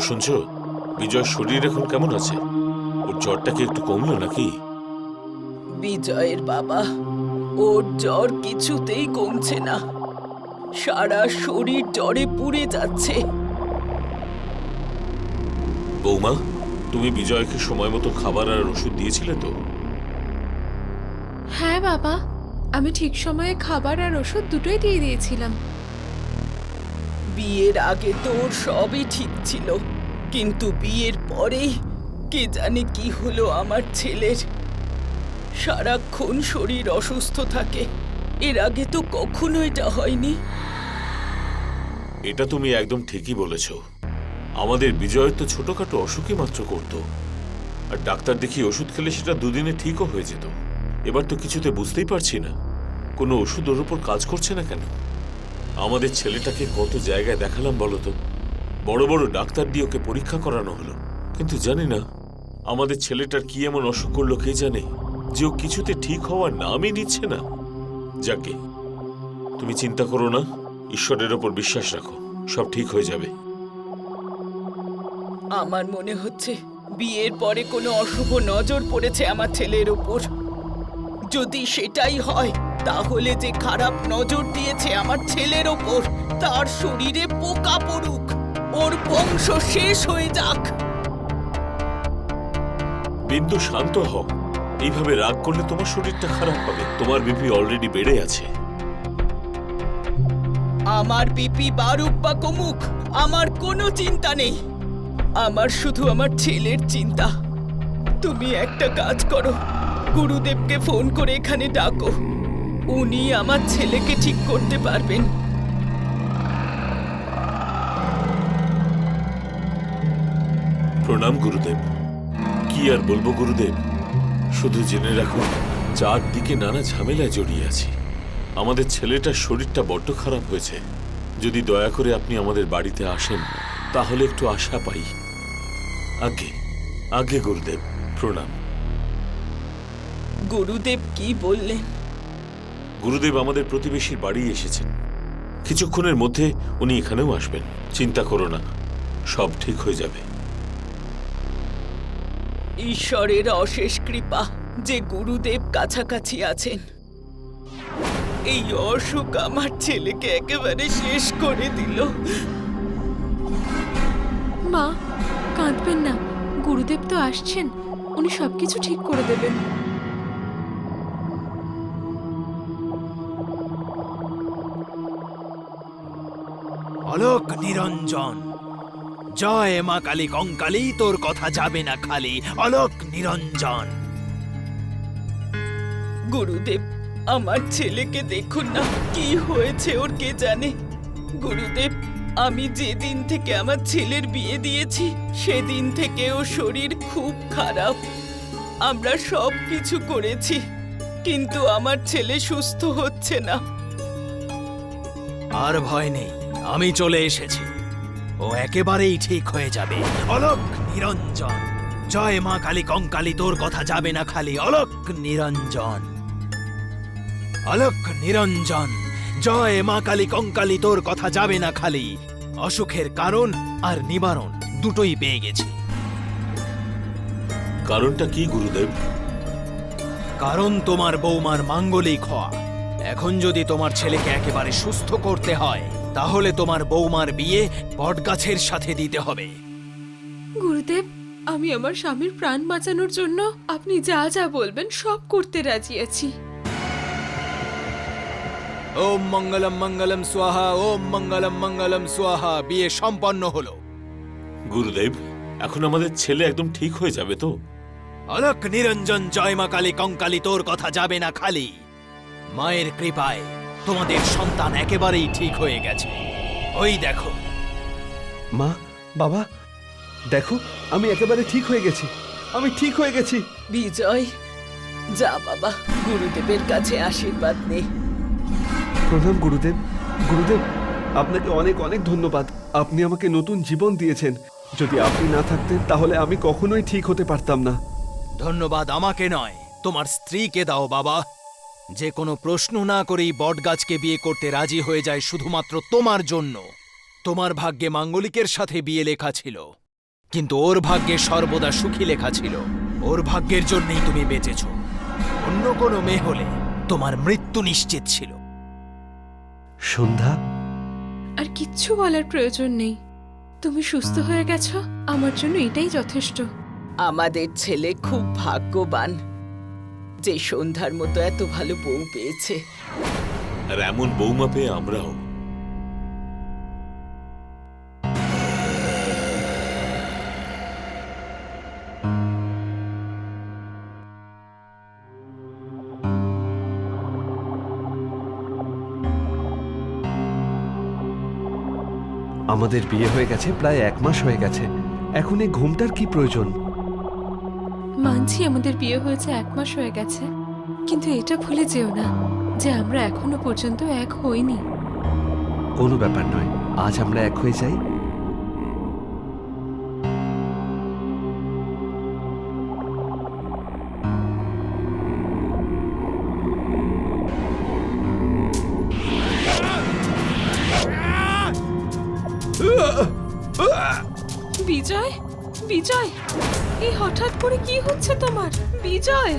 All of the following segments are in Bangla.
শুনছো? বিজয় শরীর এখন কেমন আছে? ওর জ্বরটা কি একটু কমলো নাকি? বিজয়ের বাবা ওর জ্বর কিছুতেই কমছে না। সারা শরীর জ্বরে পুড়ে যাচ্ছে। বৌমা তুমি বিজয়কে সময় মতো খাবার আর ওষুধ দিয়েছিলে তো? হ্যাঁ বাবা আমি ঠিক সময়ে খাবার আর ওষুধ দুটোই দিয়ে দিয়েছিলাম। বিয়ের আগে তো ওর সবই ঠিক ছিল। কিন্তু বিয়ের পরেই কে জানে কি হলো আমার ছেলের। সারাক্ষণ শরীর অসুস্থ থাকে। এর আগে তো কখনো এটা হয়নি। এটা তুমি একদম ঠিকই বলেছ। আমাদের বিজয় তো ছোটখাটো অসুখই মাত্র করত। আর ডাক্তার দেখি ওষুধ খেলে সেটা দুদিনে ঠিকও হয়ে যেত। এবার তো কিছুতে বুঝতেই পারছি না। কোনো ওষুধ ওর উপর কাজ করছে না কেন? আমাদের ছেলেটাকে কত জায়গায় দেখালাম বলো তো? বড় বড় ডাক্তার দিয়ে ওকে পরীক্ষা করানো হলো। কিন্তু জানি না, আমাদের ছেলেটার কি এমন অসুখ করল কে জানে? যে ও কিছুতে ঠিক হওয়ার নামই নিচ্ছে না। যাকে, তুমি চিন্তা করো না, ঈশ্বরের ওপর বিশ্বাস রাখো, সব ঠিক হয়ে যাবে। আমার মনে হচ্ছে বিয়ের পরে কোনো অশুভ নজর পড়েছে আমার ছেলের উপর যদি সেটাই হয় তাহলে যে খারাপ নজর দিয়েছে আমার ছেলের ওপর তার শরীরে পোকা পড়ুক। ওর বংশ শেষ হয়ে যাক। বিন্দু শান্ত হও। এইভাবে রাগ করলে তোমার শরীরটা খারাপ হবে। তোমার বিপি অলরেডি বেড়ে আছে। আমার বিপি বারুক বা কমুক আমার কোনো চিন্তা নেই। আমার শুধু আমার ছেলের চিন্তা। তুমি একটা কাজ করো। গুরুদেবকে ফোন করে এখানে ডাকো। উনি আমার ছেলেকে ঠিক করতে পারবেন। প্রণাম গুরুদেব। কি আর বলব গুরুদেব? শুধু জেনে রাখুন চারদিকে নানা ঝামেলায় জড়িয়ে আছি। আমাদের ছেলেটার শরীরটা বড্ড খারাপ হয়েছে। যদি দয়া করে আপনি আমাদের বাড়িতে আসেন তাহলে একটু আশা পাই। আগে আগে গুরুদেব প্রণাম। গুরুদেব কি বললেন? গুরুদেব আমাদের প্রতিবেশীর বাড়ি এসেছেন। কিছুক্ষণের মধ্যে উনি এখানেও আসবেন। চিন্তা করো না সব ঠিক হয়ে যাবে। ঈশ্বরের অশেষ কৃপা যে গুরুদেব কাছাকাছি আছেন। এই অসুখ আমার ছেলেকে একেবারে শেষ করে দিল। মা কাঁদবেন না। গুরুদেব তো আসছেন। উনি সবকিছু ঠিক করে দেবেন। অলোক নিরঞ্জন। জয় মা কালী কঙ্কালী তোর কথা যাবে না খালি। অলোক নিরঞ্জন। গুরুদেব আমার ছেলেকে দেখুন না কি হয়েছে ওর কে জানে? গুরুদেব আমি যেদিন থেকে আমার ছেলের বিয়ে দিয়েছি সেদিন থেকে ওর শরীর খুব খারাপ। আমরা সব কিছু করেছি কিন্তু আমার ছেলে সুস্থ হচ্ছে না। আর ভয় নেই। আমি চলে এসেছি। ও একেবারেই ঠিক হয়ে যাবে। অলোক নিরঞ্জন। জয় মা কালী কঙ্কালী তোর কথা যাবে না খালি। অলোক নিরঞ্জন। অলোক নিরঞ্জন। জয় মা কালী কঙ্কালী তোর কথা যাবে না খালি। অসুখের কারণ আর নিবারণ দুটোই পেয়ে গেছি। কারণটা কি গুরুদেব? কারণ তোমার বৌমার মাঙ্গলিক হওয়া। এখন যদি তোমার ছেলেকে একেবারে সুস্থ করতে হয় তাহলে তোমার বৌমার বিয়ে বটগাছের সাথে দিতে হবে। গুরুদেব আমি আমার স্বামীর প্রাণ বাঁচানোর জন্য আপনি যা যা বলবেন সব করতে রাজি আছি। ওম মঙ্গলম মঙ্গলম স্বাহা ওম মঙ্গলম মঙ্গলম স্বাহা বিয়ে সম্পন্ন হলো। গুরুদেব এখন আমাদের ছেলে একদম ঠিক হয়ে যাবে তো? অলক নিরঞ্জন জয় মা কালী কঙ্কালী তোর কথা যাবে না খালি। মায়ের কৃপায়। তোমাদের সন্তান একেবারেই ঠিক হয়ে গেছে। ওই দেখো। মা বাবা দেখো আমি একেবারে ঠিক হয়ে গেছি। আমি ঠিক হয়ে গেছি। বিজয় যা বাবা গুরুদেবের কাছে আশীর্বাদ নে। প্রণাম গুরুদেব। গুরুদেব আপনাকে অনেক অনেক ধন্যবাদ। আপনি আমাকে নতুন জীবন দিয়েছেন। যদি আপনি না থাকতেন তাহলে আমি কখনোই ঠিক হতে পারতাম না। ধন্যবাদ আমাকে নয় তোমার স্ত্রীকে দাও বাবা। যে কোনো প্রশ্ন না করেই বটগাছকে বিয়ে করতে রাজি হয়ে যায় শুধুমাত্র তোমার জন্য। তোমার ভাগ্যে মাঙ্গলিকের সাথে বিয়ে লেখা ছিল। কিন্তু ওর ভাগ্যে সর্বদা সুখী লেখা ছিল। ওর ভাগ্যের জন্যই তুমি বেঁচেছ। অন্য কোনো মেয়ে হলে তোমার মৃত্যু নিশ্চিত ছিল। সন্ধ্যা? আর কিচ্ছু বলার প্রয়োজন নেই। তুমি সুস্থ হয়ে গেছো। আমার জন্য এটাই যথেষ্ট। আমাদের ছেলে খুব ভাগ্যবান। যে সন্ধ্যার মতো এত ভালো বউ পেয়েছে। আর এমন বৌমা পেয়ে আমরাও। আমাদের বিয়ে হয়ে গেছে প্রায় এক মাস হয়ে গেছে। এখন এই ঘুমটার কি প্রয়োজন? মানছি আমাদের বিয়ে হয়েছে এক মাস হয়ে গেছে। কিন্তু এটা ভুলে যেও না যে আমরা এখনও পর্যন্ত এক হইনি। কোনো ব্যাপার নয়। আজ আমরা এক হয়ে যাই। বিজয়? বিজয়? এই হঠাৎ করে কি হচ্ছে তোমার? বিজয়!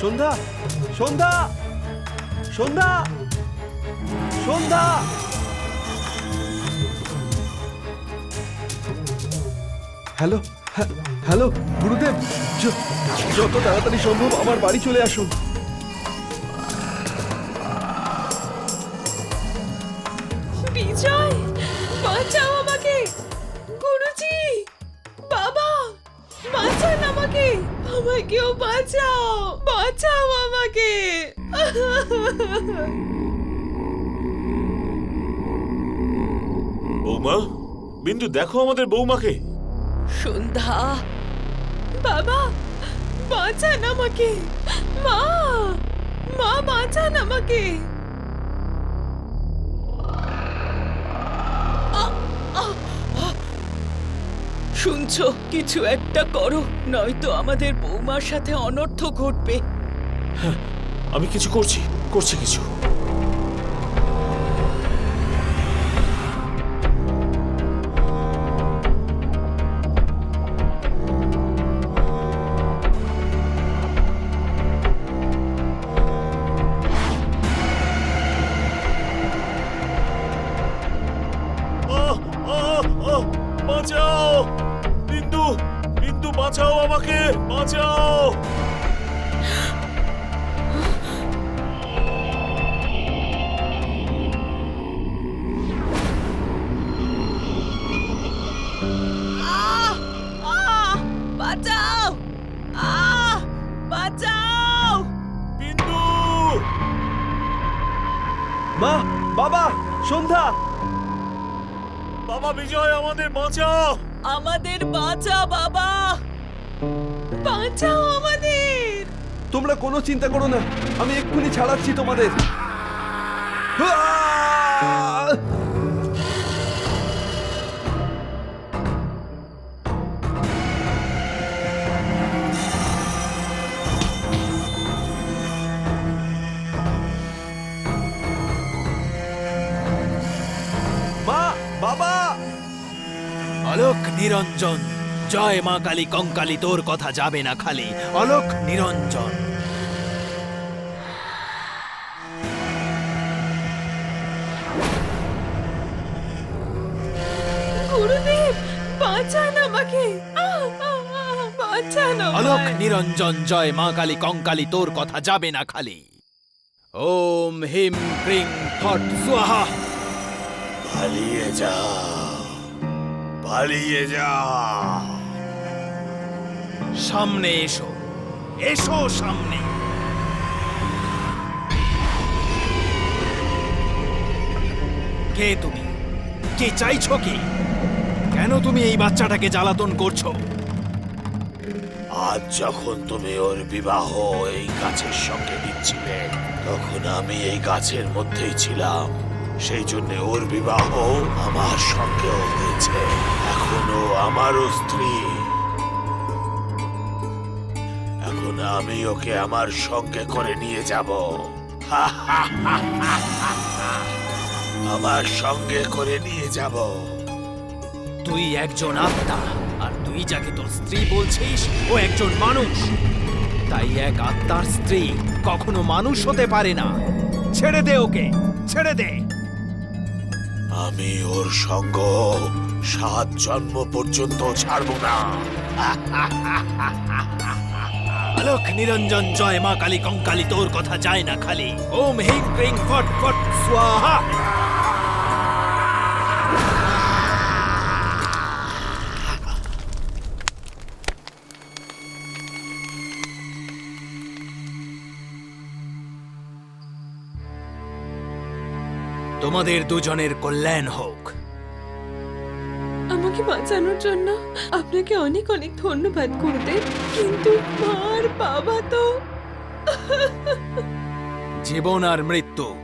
সন্ধ্যা সন্ধ্যা সন্ধ্যা সন্ধ্যা! হ্যালো হ্যাঁ, হ্যালো গুরুদেব যত তাড়াতাড়ি সম্ভব আমার বাড়ি চলে আসুন। বিজয় বাঁচাও আমাকে গুরুজি বাবা বাঁচান আমাকে আমাকেও বাঁচাও বাঁচাও আমাকে। বৌমা বিন্দু দেখো আমাদের বৌমাকে। সন্ধ্যা। বাবা, বাঁচান আমাকে। মা মা, বাঁচান আমাকে। শুনছো, কিছু একটা করো, নয়তো আমাদের বৌমার সাথে অনর্থ ঘটবে। আমি কিছু করছি করছি কিছু। মা বাবা সন্ধ্যা। বাবা বিজয় আমাদের বাঁচাও। আমাদের বাঁচা বাবা। বাঁচাও আমাদের। তোমরা কোনো চিন্তা করো না আমি এক্ষুনি ছাড়াচ্ছি তোমাদের। আহ! বাবা! অলোক নিরঞ্জন জয় মা কালী কঙ্কালী তোর কথা যাবে না খালি। অলোক নিরঞ্জন। গুরুদেব বাঁচান আমাকে। আহ, আহ, আহ, বাঁচান অলোক নিরঞ্জন জয় মা কালী কঙ্কালী তোর কথা যাবে না খালি। ওম হিম ক্রিং ফট স্বাহা পালিয়ে যা পালিয়ে যা। সামনে এসো এসো সামনে। কে তুমি? কে চাইছো কি? কেন তুমি এই বাচ্চাটাকে জ্বালাতন করছ? আজ যখন তুমি ওর বিবাহ এই গাছের সঙ্গে দিচ্ছিলে তখন আমি এই গাছের মধ্যেই ছিলাম। সেই জন্য ওর বিবাহ আমার সঙ্গেও হয়েছে। এখনও আমারও স্ত্রী। এখন আমি ওকে আমার সঙ্গে করে নিয়ে যাব। আমার সঙ্গে করে নিয়ে যাব। তুই একজন আত্মা, আর তুই যাকে তোর স্ত্রী বলছিস, ও একজন মানুষ। তাই এক আত্মার স্ত্রী কখনো মানুষ হতে পারে না। ছেড়ে দে ওকে, ছেড়ে দে। আমি ওর সঙ্গ সাত জন্ম পর্যন্ত ছাড়ব না। আলোক নিরঞ্জন জয় মা কালী কঙ্কালী, তোর কথা যায় না খালি। ওম হিং ক্রিং ফট ফট, স্বাহা। তোমাদের দুজনের কল্যাণ হোক। আমাকে বাঁচানোর জন্য আপনাকে অনেক অনেক ধন্যবাদ গুরুদেব। কিন্তু মা আর বাবা তো। জীবন আর মৃত্যু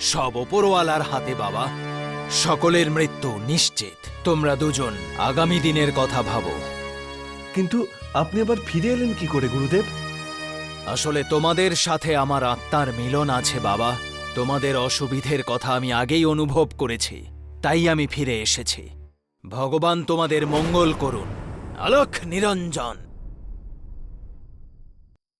সব ওপরওয়ালার হাতে বাবা। সকলের মৃত্যু নিশ্চিত। তোমরা দুজন আগামী দিনের কথা ভাবো। কিন্তু আপনি আবার ফিরে এলেন কি করে গুরুদেব? আসলে তোমাদের সাথে আমার আত্মার মিলন আছে বাবা। তোমাদের অসুবিধের কথা আমি আগেই অনুভব করেছি, তাই আমি ফিরে এসেছি। ভগবান তোমাদের মঙ্গল করুন। আলোক নিরঞ্জন।